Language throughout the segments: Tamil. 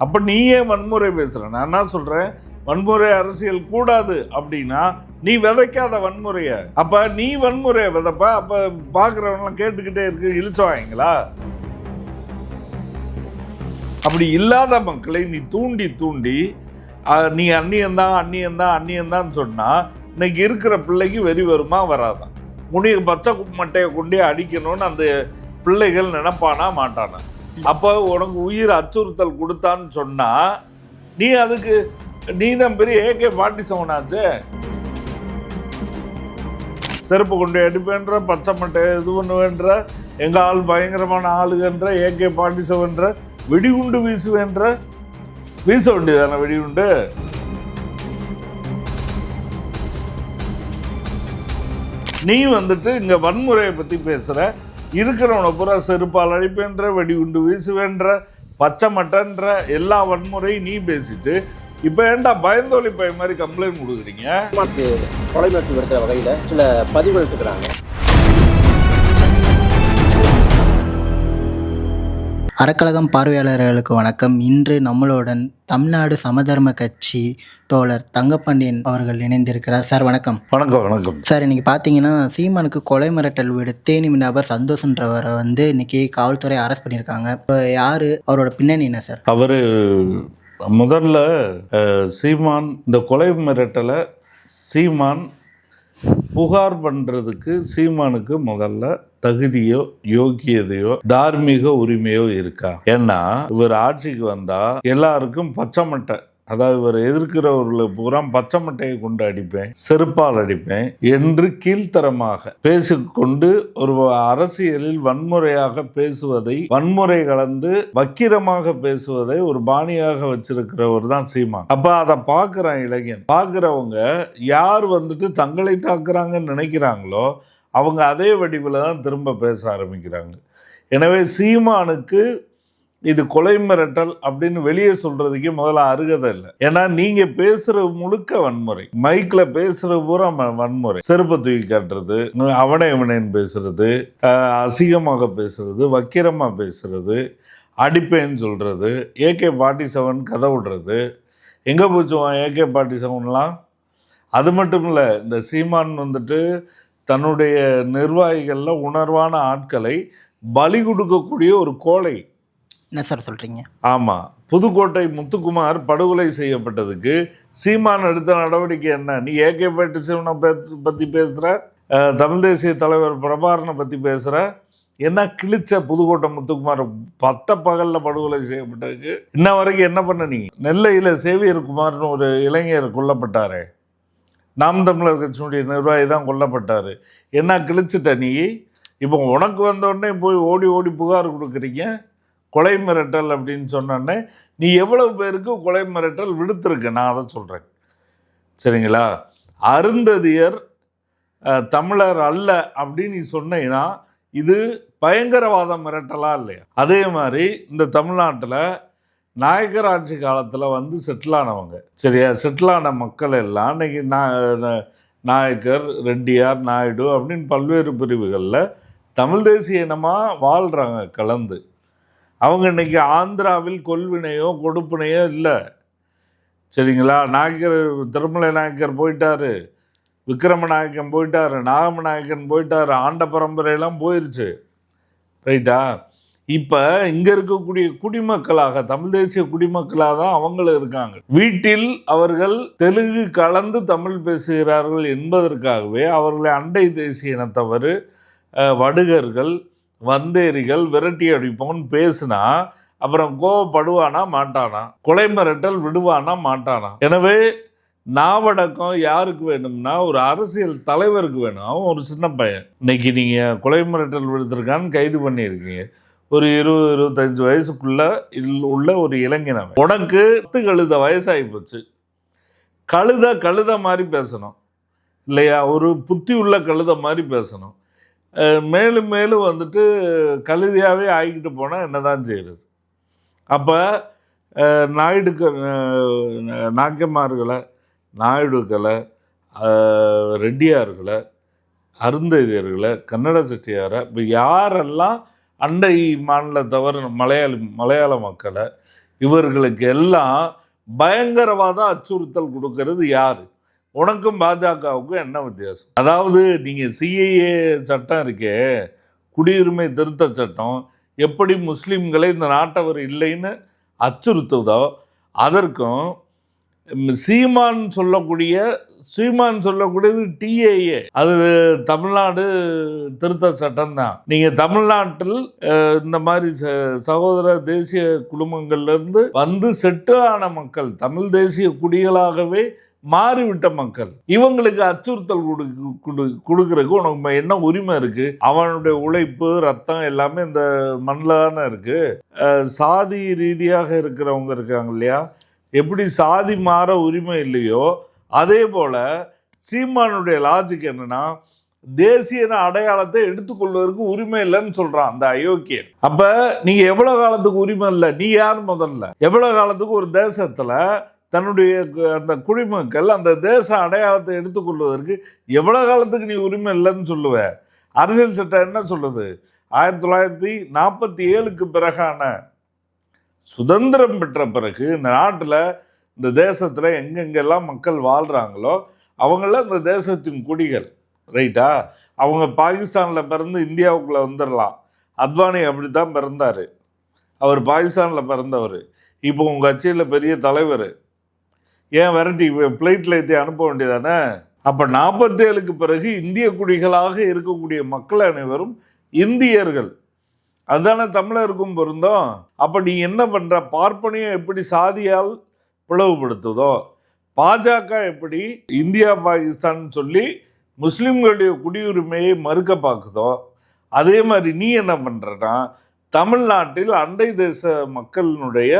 அப்போ நீ ஏன் வன்முறை பேசுகிற நான் என்ன சொல்கிறேன் வன்முறை அரசியல் கூடாது அப்படின்னா நீ விதைக்காத வன்முறையை. அப்போ நீ வன்முறையை விதைப்ப. அப்போ பார்க்குறவங்களாம் கேட்டுக்கிட்டே இருக்கு. இழிச்சவாங்களா அப்படி இல்லாத மக்களை நீ தூண்டி தூண்டி நீ அந்நியந்தான் அந்நியந்தான் அந்நியந்தான் சொன்னால் இன்னைக்கு இருக்கிற பிள்ளைக்கு வெறி வருமா வராதான் முனி பச்சை மட்டையை கொண்டே அடிக்கணும்னு அந்த பிள்ளைகள் நினைப்பானா மாட்டானா? அப்போ உனக்கு உயிர் அச்சுறுத்தல் கொடுத்தான்னு சொன்னா நீ அதுக்கு நீ தான் பெரிய ஏகே ஃபார்ட்டி செவன் செருப்பு கொண்டு எடுப்பேன்ற பச்சை மட்டை இது பண்ணுவேன்ற எங்க ஆள் பயங்கரமான ஆளுகன்ற ஏகே ஃபார்ட்டி செவன்ற வெடிகுண்டு வீசுவேன்ற வீச வேண்டியதானே வெடிகுண்டு? நீ வந்துட்டு இங்க வன்முறையை பத்தி பேசுற இருக்கிறவனை பூரா செருப்பால் அழைப்பேன்ற வெடிகுண்டு வீசுவேன்ற பச்சை மட்டன்ற எல்லா வன்முறையும் நீ பேசிட்டு இப்போ ஏன்டா பயந்தோலி பய மாதிரி கம்ப்ளைண்ட் கொடுக்குறீங்க? தொலைநோக்கு கொலை வகையில் சில பதிவு எடுத்துக்கிறாங்க. அறக்கழகம் பார்வையாளர்களுக்கு வணக்கம். இன்று நம்மளுடன் தமிழ்நாடு சமதர்ம கட்சி தோழர் தங்கப்பாண்டியன் அவர்கள் இணைந்திருக்கிறார். சார் வணக்கம். வணக்கம் வணக்கம். சார் இன்னைக்கு பார்த்தீங்கன்னா சீமானுக்கு கொலை மிரட்டல் விடு தேனி நபர் சந்தோஷன்றவரை வந்து இன்னைக்கு காவல்துறை அரெஸ்ட் பண்ணியிருக்காங்க இப்போ யாரு? அவரோட பின்னணி என்ன சார்? அவர் முதல்ல சீமான் இந்த கொலை மிரட்டலை சீமான் புகார் பண்ணுறதுக்கு சீமானுக்கு முதல்ல தகுதியோ யோக்கியதையோ தார்மீக உரிமையோ இருக்கா? ஏன்னா இவர் ஆட்சிக்கு வந்தா எல்லாருக்கும் பச்சை மட்டை. அதாவது இவர் எதிர்க்கிறவர்களை பூரா பச்சை மட்டையை கொண்டு அடிப்பேன் செருப்பால் அடிப்பேன் என்று கீழ்த்தரமாக பேசிக்கொண்டு ஒரு அரசியலில் வன்முறையாக பேசுவதை வன்முறை கலந்து வக்கிரமாக பேசுவதை ஒரு பாணியாக வச்சிருக்கிறவர் தான் சீமா அப்ப அதை பார்க்குறான் இளைஞன். பார்க்குறவங்க யார் வந்துட்டு தங்களை தாக்குறாங்கன்னு நினைக்கிறாங்களோ அவங்க அதே வடிவில் தான் திரும்ப பேச ஆரம்பிக்கிறாங்க. எனவே சீமானுக்கு இது கொலை மிரட்டல் அப்படின்னு வெளியே சொல்கிறதுக்கே முதல்ல அருகதை இல்லை. ஏன்னா நீங்கள் பேசுகிற முழுக்க வன்முறை மைக்கில் பேசுகிற பூரா ம- வன்முறை. செருப்பை தூக்கி காட்டுறது அவனை இவனேன்னு பேசுறது அசிங்கமாக பேசுறது வக்கிரமாக பேசுறது அடிப்பேன்னு சொல்கிறது ஏகே ஃபார்ட்டி செவன் கதை விடுறது. எங்கே போச்சுவான் ஏகே ஃபார்ட்டி செவன்லாம் அது மட்டும் இல்லை இந்த சீமான் வந்துட்டு தன்னுடைய நிர்வாகிகள்ல உணர்வான ஆட்களை பலி கொடுக்கக்கூடிய ஒரு கோழை. என்ன சார் சொல்றீங்க? ஆமாம் புதுக்கோட்டை முத்துக்குமார் படுகொலை செய்யப்பட்டதுக்கு சீமான் எடுத்த நடவடிக்கை என்ன? நீ ஏகே பேட்டு சிவனை பற்றி பேசுகிற தமிழ் தேசிய தலைவர் பிரபாரனை பற்றி பேசுகிற என்ன கிழிச்ச புதுக்கோட்டை முத்துக்குமார் பட்ட பகலில் படுகொலை செய்யப்பட்டதுக்கு? இன்ன வரைக்கும் என்ன பண்ண நீ? நெல்லையில் சேவியர் குமார்னு ஒரு இளைஞர் கொல்லப்பட்டாரே. நாம் தமிழர் கட்சியினுடைய நிர்வாகி தான் கொல்லப்பட்டார். என்ன கிழிச்சிட்ட நீ? இப்போ உனக்கு வந்தோடனே போய் ஓடி ஓடி புகார் கொடுக்குறீங்க. கொலை மிரட்டல் அப்படின்னு சொன்னோடனே நீ எவ்வளவு பேருக்கு கொலை மிரட்டல் விடுத்திருக்க? நான் அதை சொல்கிறேன் சரிங்களா? அருந்ததியர் தமிழர் அல்ல அப்படின்னு நீ சொன்னீங்கன்னா இது பயங்கரவாத மிரட்டலாக இல்லையா? அதே மாதிரி இந்த தமிழ்நாட்டில் நாயக்கர் ஆட்சி காலத்தில் வந்து செட்டில் ஆனவங்க. சரியா? செட்டில் ஆன மக்கள் எல்லாம் இன்னைக்கு நா- நாயக்கர் ரெட்டியார் நாயுடு அப்படின்னு பல்வேறு பிரிவுகளில் தமிழ் தேசிய இனமாக வாழ்கிறாங்க கலந்து. அவங்க இன்றைக்கி ஆந்திராவில் கொள்வினையோ கொடுப்பினையோ இல்லை. சரிங்களா? நாயக்கர் திருமலை நாயக்கர் போயிட்டாரு. விக்ரமநாயக்கன் போயிட்டாரு. நாகமநாயக்கன் போயிட்டார். ஆண்ட பரம்பரையெல்லாம் போயிருச்சு. ரைட்டா? இப்போ இங்கே இருக்கக்கூடிய குடிமக்களாக தமிழ் தேசிய குடிமக்களாக தான் அவங்களும் இருக்காங்க. வீட்டில் அவர்கள் தெலுங்கு கலந்து தமிழ் பேசுகிறார்கள் என்பதற்காகவே அவர்களை அண்டை தேசிய இனத்தவர் வடுகர்கள் வந்தேரிகள் விரட்டி அடிப்பவன் பேசுனா அப்புறம் கோவப்படுவானா மாட்டானா? கொலை மிரட்டல் விடுவானா மாட்டானா? எனவே நாவடக்கம் யாருக்கு வேணும்னா ஒரு அரசியல் தலைவருக்கு வேணும். அவன் ஒரு சின்ன பையன். இன்னைக்கு நீங்கள் கொலை மிரட்டல் விடுத்திருக்கான்னு கைது பண்ணியிருக்கீங்க. ஒரு இருபது இருபத்தஞ்சு வயசுக்குள்ள இல்- உள்ள ஒரு இளைஞன் உனக்கு பத்து கழுத வயசாகி போச்சு. கழுத கழுத மாதிரி பேசணும். இல்லையா? ஒரு புத்தி உள்ள கழுத மாதிரி பேசணும். மேலும் மேலும் வந்துட்டு கழுதியாகவே ஆகிக்கிட்டு போனால் என்ன தான் செய்கிறது அப்போ நாயுடுக்க அஹ், நாயுடுக்களை ரெட்டியார்களை அருந்ததியர்களை கன்னட செட்டியாரை இப்போ யாரெல்லாம் அண்டை மாநில தவிர மலையாளி மலையாள மக்களை இவர்களுக்கு எல்லாம் பயங்கரவாத அச்சுறுத்தல் கொடுக்கறது யார்? உனக்கும் பாஜகவுக்கும் என்ன வித்தியாசம்? அதாவது நீங்கள் சிஏஏ சட்டம் இருக்கே குடியுரிமை திருத்த சட்டம் எப்படி முஸ்லீம்களை இந்த நாட்டவர் இல்லைன்னு அச்சுறுத்துவதோ அதற்கும் சீமான் சொல்லக்கூடிய சீமான் சொல்லக்கூடியது டிஏஏ அது தமிழ்நாடு திருத்த சட்டம் தான் நீங்க தமிழ்நாட்டில் இந்த மாதிரி ச- சகோதர தேசிய குடும்பங்கள்ல இருந்து வந்து செட்டில் ஆன மக்கள் தமிழ் தேசிய குடிகளாகவே மாறிவிட்ட மக்கள் இவங்களுக்கு அச்சுறுத்தல் கொடு கொடு- கொடுக்கறதுக்கு உனக்கு என்ன உரிமை இருக்கு? அவனுடைய உழைப்பு ரத்தம் எல்லாமே இந்த மண்ணில் தானே இருக்கு. சாதி ரீதியாக இருக்கிறவங்க இருக்காங்க இல்லையா? எப்படி சாதி மாற உரிமை இல்லையோ அதே போல் சீமானுடைய லாஜிக் என்னன்னா தேசிய அடையாளத்தை எடுத்துக்கொள்வதற்கு உரிமை இல்லைன்னு சொல்றான் அந்த அயோக்கியன். அப்ப நீங்க எவ்வளவு காலத்துக்கு உரிமை இல்லை? நீ யார் முதல்ல? எவ்வளவு காலத்துக்கு ஒரு தேசத்துல தன்னுடைய கு- அந்த குடிமக்கள் அந்த தேச அடையாளத்தை எடுத்துக்கொள்வதற்கு எவ்வளவு காலத்துக்கு நீ உரிமை இல்லைன்னு சொல்லுவ? அரசியல் சட்டம் என்ன சொல்லுது? ஆயிரத்தி தொள்ளாயிரத்தி நாற்பத்தி ஏழுக்கு பிறகான சுதந்திரம் பெற்ற பிறகு இந்த நாட்டில் இந்த தேசத்தில் எங்கெங்கெல்லாம் மக்கள் வாழ்கிறாங்களோ அவங்கள இந்த தேசத்தின் குடிகள் ரைட்டா? அவங்க பாகிஸ்தானில் பிறந்து இந்தியாவுக்குள்ளே வந்துடலாம் அத்வானி அப்படி தான் பிறந்தார். அவர் பாகிஸ்தானில் பிறந்தவர். இப்போ உங்கள் கட்சியில் பெரிய தலைவர். ஏன் விரட்டி ஃப்ளைட்டில் ஏற்றி அனுப்ப வேண்டியதானே? அப்போ நாற்பத்தேழுக்கு பிறகு இந்திய குடிகளாக இருக்கக்கூடிய மக்கள் அனைவரும் இந்தியர்கள். அதுதானே தமிழருக்கும் பொருந்தோம். அப்போ நீ என்ன பண்ணுற பார்ப்பனையும் எப்படி சாதியால் பிளவுபடுத்துதோ பாஜக எப்படி இந்தியா பாகிஸ்தான் சொல்லி முஸ்லிம்களுடைய குடியுரிமையை மறுக்க பார்க்குதோ அதே மாதிரி நீ என்ன பண்ணுறனா தமிழ்நாட்டில் அண்டை தேச மக்களினுடைய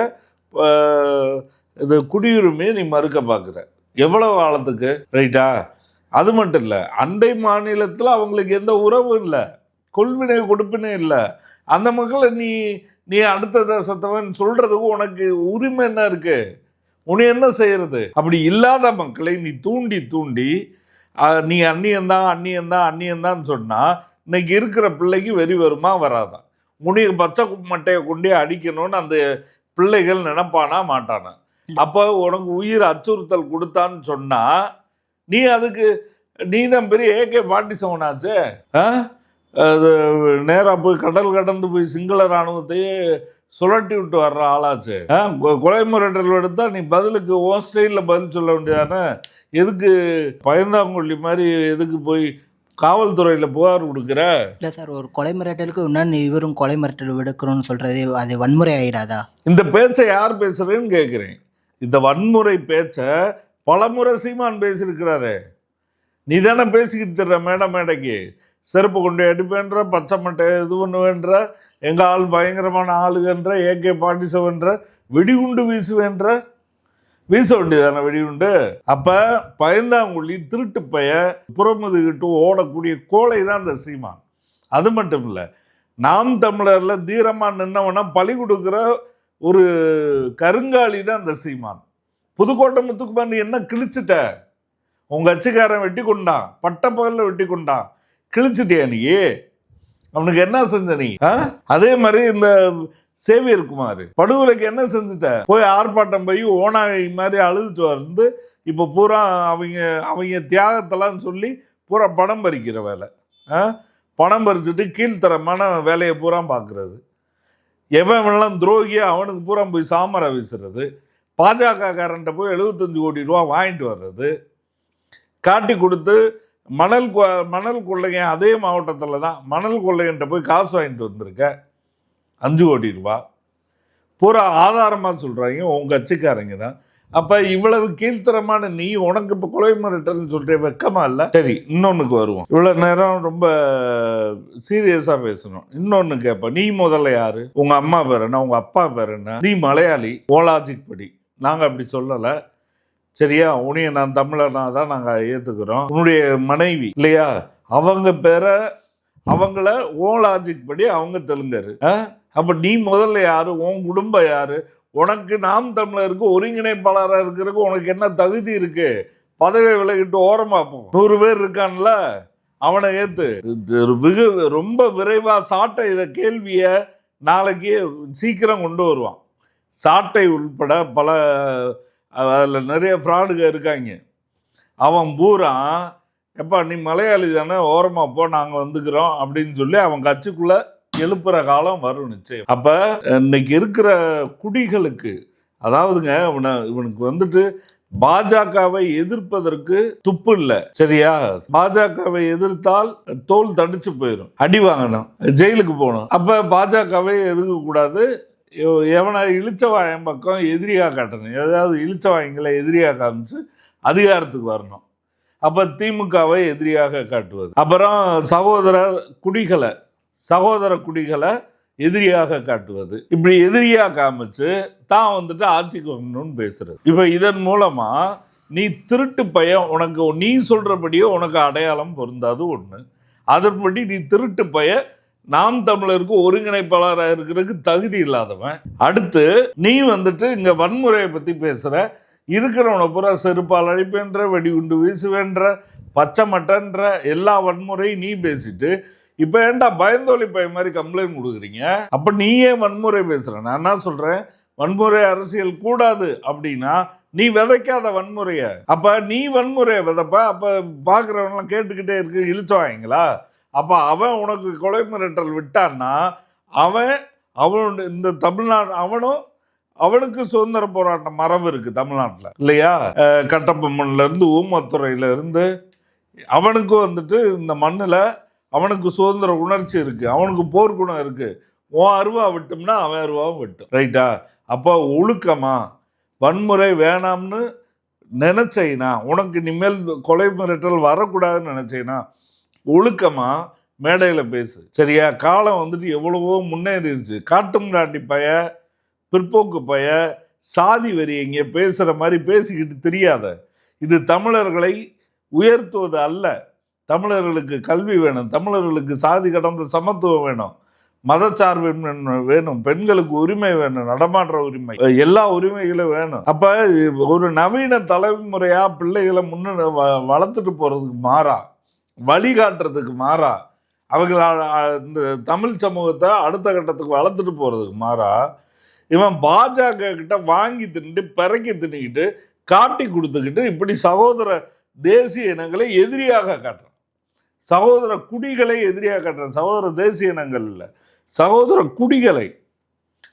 இது குடியுரிமையை நீ மறுக்க பார்க்குற. எவ்வளோ காலத்துக்கு? ரைட்டா? அது மட்டும் இல்லை அண்டை மாநிலத்தில் அவங்களுக்கு எந்த உறவும் இல்லை கொள்வினை கொடுப்பினே இல்லை. அந்த மக்களை நீ நீ அடுத்த தேசத்தவன் சொல்கிறதுக்கு உனக்கு உரிமை என்ன இருக்குது உன்னை என்ன செய்யறது? அப்படி இல்லாத மக்களை நீ தூண்டி தூண்டி அஹ், நீ அந்நியந்தான் அந்நியந்தான் அந்நியந்தான்னு சொன்னால் இன்னைக்கு இருக்கிற பிள்ளைக்கு வெறி வருமா வராதான் உனக்கு பச்சை மட்டையை கொண்டே அடிக்கணும்னு அந்த பிள்ளைகள் நினைப்பானா மாட்டானா? அப்போ உனக்கு உயிர் அச்சுறுத்தல் கொடுத்தான்னு சொன்னால் நீ அதுக்கு நீ தான் பெரிய ஏகே ஃபார்ட்டி செவன் ஆச்சு? ஆ? அது நேராக போய் கடல் கடந்து போய் சிங்கள இராணுவத்தையே சுழட்டி விட்டு வர்ற ஆளாச்சு. கொலை மிரட்டல் எடுத்தா நீ பதிலுக்கு ஓன் ஸ்டைலில் பதில் சொல்ல வேண்டியதானே? எதுக்கு பயந்தாங்கொல்லி மாதிரி எதுக்கு போய் காவல்துறையில் புகார் கொடுக்குற? இல்லை சார் ஒரு கொலை மிரட்டலுக்கு இன்னும் இவரும் கொலை மிரட்டல் விடுக்கணும்னு சொல்கிறது அது வன்முறை ஆயிடாதா? இந்த பேச்சை யார் பேசுறேன்னு கேட்குறேன் இந்த வன்முறை பேச்சை பலமுறை சீமான் பேசியிருக்கிறாரு. நீ தானே பேசிக்கிட்டு தர்ற மேடை மேடைக்கு. செருப்பு கொண்டு அடிப்பேன்ற பச்சை மட்டை இது பண்ணுவேன்ற எங்க ஆள் பயங்கரமான ஆளுகன்ற ஏகே பாட்டி செவன்ற வெடிகுண்டு வீசுவேன்ற வீச வேண்டியதான வெடிகுண்டு? அப்ப பயந்தாங்குழி திருட்டு பைய புறமுதுகிட்டு ஓடக்கூடிய கோழை தான் அந்த சீமான். அது மட்டும் இல்லை நாம் தமிழர்ல தீரமா நின்னவனா பழி கொடுக்குற ஒரு கருங்காலி தான் அந்த சீமான். புதுக்கோட்டை முத்துக்குமார் நீ என்ன கிழிச்சிட்ட? உங்க அச்சுக்காரன் வெட்டி கொண்டான் பட்ட வெட்டி கொண்டான். கிழிச்சிட்டியா நீ? அவனுக்கு என்ன செஞ்ச நீ? ஆ? அதே மாதிரி இந்த சேவியர் குமார் படுகொலைக்கு என்ன செஞ்சுட்ட? போய் ஆர்ப்பாட்டம் போய் ஓனாய் மாதிரி அழுதுட்டு வந்து இப்போ பூரா அவங்க அவங்க தியாகத்தெல்லாம் சொல்லி பூரா பணம் பறிக்கிற வேலை. ஆ? பணம் பறிச்சுட்டு கீழ்த்தரமான வேலையை பூரா பார்க்குறது எவன் எவனெல்லாம் துரோகியா அவனுக்கு பூரா போய் சாமரை வீசுறது. பாஜக காரன்ட்ட போய் எழுபத்தஞ்சு கோடி ரூபா வாங்கிட்டு வர்றது. காட்டி கொடுத்து மணல் மணல் கொள்ளையன் அதே மாவட்டத்தில் தான் மணல் கொள்ளையன்ட்ட போய் காசு வாங்கிட்டு வந்திருக்க. அஞ்சு கோடி ரூபா. பூரா ஆதாரமாக சொல்கிறாங்க உங்கள் கட்சிக்காரங்க தான். அப்போ இவ்வளவு கீழ்த்தரமான நீ உனக்கு இப்போ கொலை மிரட்டல்னு சொல்கிற வெக்கமாக இல்லை? சரி இன்னொன்றுக்கு வருவோம். இவ்வளோ நேரம் ரொம்ப சீரியஸாக பேசணும். இன்னொன்று கேட்பேன் நீ முதல்ல யார்? உங்கள் அம்மா பேர் என்ன? உங்கள் அப்பா பேர் என்ன? நீ மலையாளி ஓலாஜிக் படி. நாங்கள் அப்படி சொல்லலை. சரியா? உன்னைய நான் தமிழனா தான் நாங்கள் ஏற்றுக்கிறோம் உன்னுடைய மனைவி இல்லையா? அவங்க பேரை அவங்கள ஓ லாஜிக் படி அவங்க தெலுங்கர். ஆ? நீ முதல்ல யாரு? உன் குடும்பம் யாரு? உனக்கு நாம் தமிழருக்கு ஒருங்கிணைப்பாளராக இருக்கிறதுக்கு உனக்கு என்ன தகுதி இருக்கு? பதவியை விலகிட்டு ஓரமாப்போம் நூறு பேர் இருக்கான்ல அவனை ஏத்து. வெகு ரொம்ப விரைவாக சாட்டை இதை கேள்வியை நாளைக்கு சீக்கிரம் கொண்டு வருவான். சாட்டை உள்பட பல அதில் நிறைய ஃப்ராடுக இருக்காங்க. அவன் பூரா எப்பா நீ மலையாளி தானே ஓரமாக போ நாங்கள் வந்துக்கிறோம் அப்படின்னு சொல்லி அவன் கட்சிக்குள்ளே எழுப்புற காலம் வரும் நிச்சயம். அப்போ இன்னைக்கு இருக்கிற குடிகளுக்கு அதாவதுங்க இவனை இவனுக்கு வந்துட்டு பாஜகவை எதிர்ப்பதற்கு துப்பு இல்லை சரியா? பாஜகவை எதிர்த்தால் தோல் தடிச்சு போயிடும் அடி வாங்கணும் ஜெயிலுக்கு போகணும். அப்ப பாஜகவை எதிர்க்க கூடாது எவனை இழிச்சவாயன் பக்கம் எதிரியாக காட்டணும். ஏதாவது இழிச்சவாயங்களை எதிரியாக காமிச்சு அதிகாரத்துக்கு வரணும். அப்போ திமுகவை எதிரியாக காட்டுவது. அப்புறம் சகோதர குடிகளை சகோதர குடிகளை எதிரியாக காட்டுவது. இப்படி எதிரியாக காமிச்சு தான் வந்துட்டு ஆட்சிக்கு வரணும்னு பேசுறது. இப்போ இதன் மூலமாக நீ திருட்டு பையன் உனக்கு நீ சொல்கிறபடியே உனக்கு அடையாளம் பொருந்தாது ஒன்று அதன்படி நீ திருட்டு பையன் நாம் தமிழருக்கு ஒருங்கிணைப்பாளராக இருக்கிறதுக்கு தகுதி இல்லாதவன். அடுத்து நீ வந்துட்டு இங்க வன்முறையை பத்தி பேசுற. இருக்கிறவனை பூரா செருப்பால் அழிப்பேன்ற வெடிகுண்டு வீசுவேன்ற பச்சை மட்டன்ற எல்லா வன்முறையும் நீ பேசிட்டு இப்போ ஏன்டா பயந்தோலி பையன் மாதிரி கம்ப்ளைண்ட் கொடுக்குறீங்க? அப்போ நீ ஏன் வன்முறை பேசுற? நான் என்ன சொல்றேன்? வன்முறை அரசியல் கூடாது அப்படின்னா நீ விதைக்காத வன்முறைய. அப்ப நீ வன்முறையை விதைப்ப அப்ப பாக்குறவங்களாம் கேட்டுக்கிட்டே இருக்கு இழுச்சவாங்களா அப்போ அவன் உனக்கு கொலை மிரட்டல் விட்டான்னா அவன் அவனோட இந்த தமிழ்நாடு அவனும் அவனுக்கு சுதந்திர போராட்ட மரபு இருக்குது தமிழ்நாட்டில் இல்லையா? கட்டப்பம்மன்லேருந்து ஊமத்துறையிலேருந்து அவனுக்கும் அவனுக்கு வந்துட்டு இந்த மண்ணில் அவனுக்கு சுதந்திர உணர்ச்சி இருக்குது அவனுக்கு போர்க்குணம் இருக்குது உன் அருவா விட்டோம்னா அவன் அருவாவும் விட்டும் ரைட்டா? அப்போ ஒழுக்கமா வன்முறை வேணாம்னு நினைச்சைனா உனக்கு இனிமேல் கொலை மிரட்டல் வரக்கூடாதுன்னு நினச்சேனா ஒழுக்கமா மேடையில் பேசு. சரியா? காலம் வந்துட்டு எவ்வளவோ முன்னேறிடுச்சு. காட்டு முன்னாடி பய பிற்போக்கு பய சாதி வரி இங்கே பேசுகிற மாதிரி பேசிக்கிட்டு தெரியாத. இது தமிழர்களை உயர்த்துவது அல்ல. தமிழர்களுக்கு கல்வி வேணும். தமிழர்களுக்கு சாதி கடந்த சமத்துவம் வேணும். மதச்சார்பின்மை வேணும். பெண்களுக்கு உரிமை வேணும். நடமாடுற உரிமை. எல்லா உரிமைகளும் வேணும். அப்ப ஒரு நவீன தலைமுறையா பிள்ளைகளை முன்ன வ- வளர்த்துட்டு போறதுக்கு மாறா. வழிகாட்டுறதுக்கு மாறா. அவங்கள இந்த தமிழ் சமூகத்தை அடுத்த கட்டத்துக்கு வளர்த்துட்டு போகிறதுக்கு மாறா. இவன் பாஜக கிட்ட வாங்கி தின்னுட்டு பிறக்கி தின்னுக்கிட்டு காட்டி கொடுத்துக்கிட்டு இப்படி சகோதர தேசிய இனங்களை எதிரியாக காட்டுறான். சகோதர குடிகளை எதிரியாக காட்டுறான். சகோதர தேசிய இனங்கள் இல்லை சகோதர குடிகளை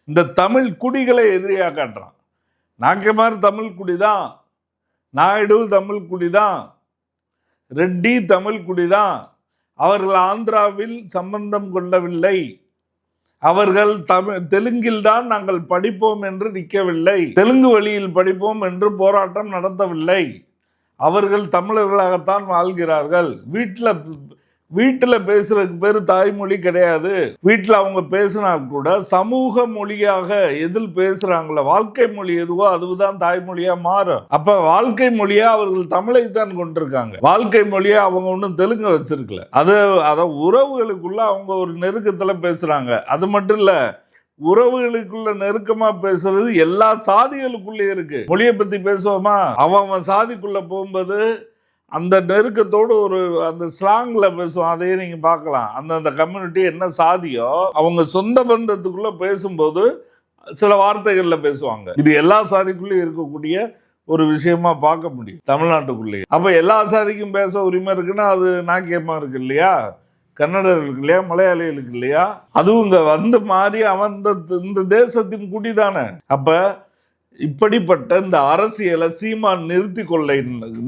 இந்த தமிழ் குடிகளை எதிரியாக காட்டுறான். நாக்கமார் தமிழ் குடிதான். நாயுடு தமிழ் குடிதான். ரெட்டி தமிழ் குடிதான். அவர்கள் ஆந்திராவில் சம்பந்தம் கொள்ளவில்லை. அவர்கள் தமிழ் தெலுங்கில் தான் நாங்கள் படிப்போம் என்று நிற்கவில்லை. தெலுங்கு வழியில் படிப்போம் என்று போராட்டம் நடத்தவில்லை. அவர்கள் தமிழர்களாகத்தான் வாழ்கிறார்கள். வீட்டில் வீட்டில் பேசுறதுக்கு பேர் தாய்மொழி கிடையாது. வீட்டில் அவங்க பேசினா கூட சமூக மொழியாக எதில் பேசுறாங்களோ வாழ்க்கை மொழி எதுவோ அதுதான் தாய்மொழியா மாறும். அப்ப வாழ்க்கை மொழியா அவர்கள் தமிழை தான் கொண்டிருக்காங்க. வாழ்க்கை மொழியா அவங்க ஒன்றும் தெலுங்கு வச்சிருக்கல. அது அதை உறவுகளுக்குள்ள அவங்க ஒரு நெருக்கத்தில் பேசுறாங்க. அது மட்டும் இல்ல உறவுகளுக்குள்ள நெருக்கமா பேசுறது எல்லா சாதிகளுக்குள்ளே இருக்கு. மொழியை பத்தி பேசுவோமா? அவன் அவன் சாதிக்குள்ள போகும்போது அந்த நெருக்கத்தோடு ஒரு அந்த ஸ்லாங்கில் பேசுவோம் அதையே நீங்கள் பார்க்கலாம். அந்தந்த கம்யூனிட்டி என்ன சாதியோ அவங்க சொந்த பந்தத்துக்குள்ளே பேசும்போது சில வார்த்தைகளில் பேசுவாங்க. இது எல்லா சாதிக்குள்ளேயும் இருக்கக்கூடிய ஒரு விஷயமா பார்க்க முடியும் தமிழ்நாட்டுக்குள்ளேயே. அப்போ எல்லா சாதிக்கும் பேச உரிமை இருக்குன்னா அது நாக்கியமாக இருக்கு இல்லையா? கன்னடர்களுக்கு இல்லையா? மலையாளிகளுக்கு இல்லையா? அதுவும் இங்கே வந்து மாறி அவன் இந்த தேசத்தின் குடி தானே. அப்போ இப்படிப்பட்ட இந்த அரசியலை சீமான் நிறுத்தி கொள்ள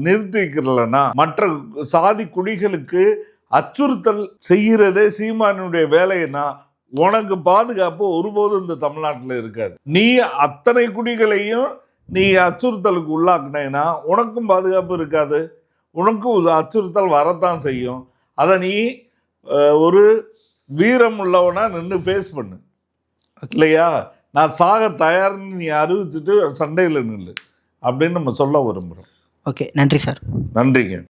நிறுத்திக்கிறலன்னா மற்ற சாதி குடிகளுக்கு அச்சுறுத்தல் செய்கிறதே சீமானுடைய வேலைன்னா உனக்கு பாதுகாப்பு ஒருபோதும் இந்த தமிழ்நாட்டில் இருக்காது. நீ அத்தனை குடிகளையும் நீ அச்சுறுத்தலுக்கு உள்ளாக்குனேன்னா உனக்கும் பாதுகாப்பு இருக்காது. உனக்கும் அச்சுறுத்தல் வரத்தான் செய்யும். அதை நீ ஒரு வீரம் உள்ளவனா நின்று ஃபேஸ் பண்ணு. இல்லையா? நான் சாக தயார்னு நீ அறிவிச்சிட்டு சண்டையில் நில்லு அப்படின்னு நம்ம சொல்ல விரும்புகிறோம் ஓகே நன்றி சார். நன்றிங்க.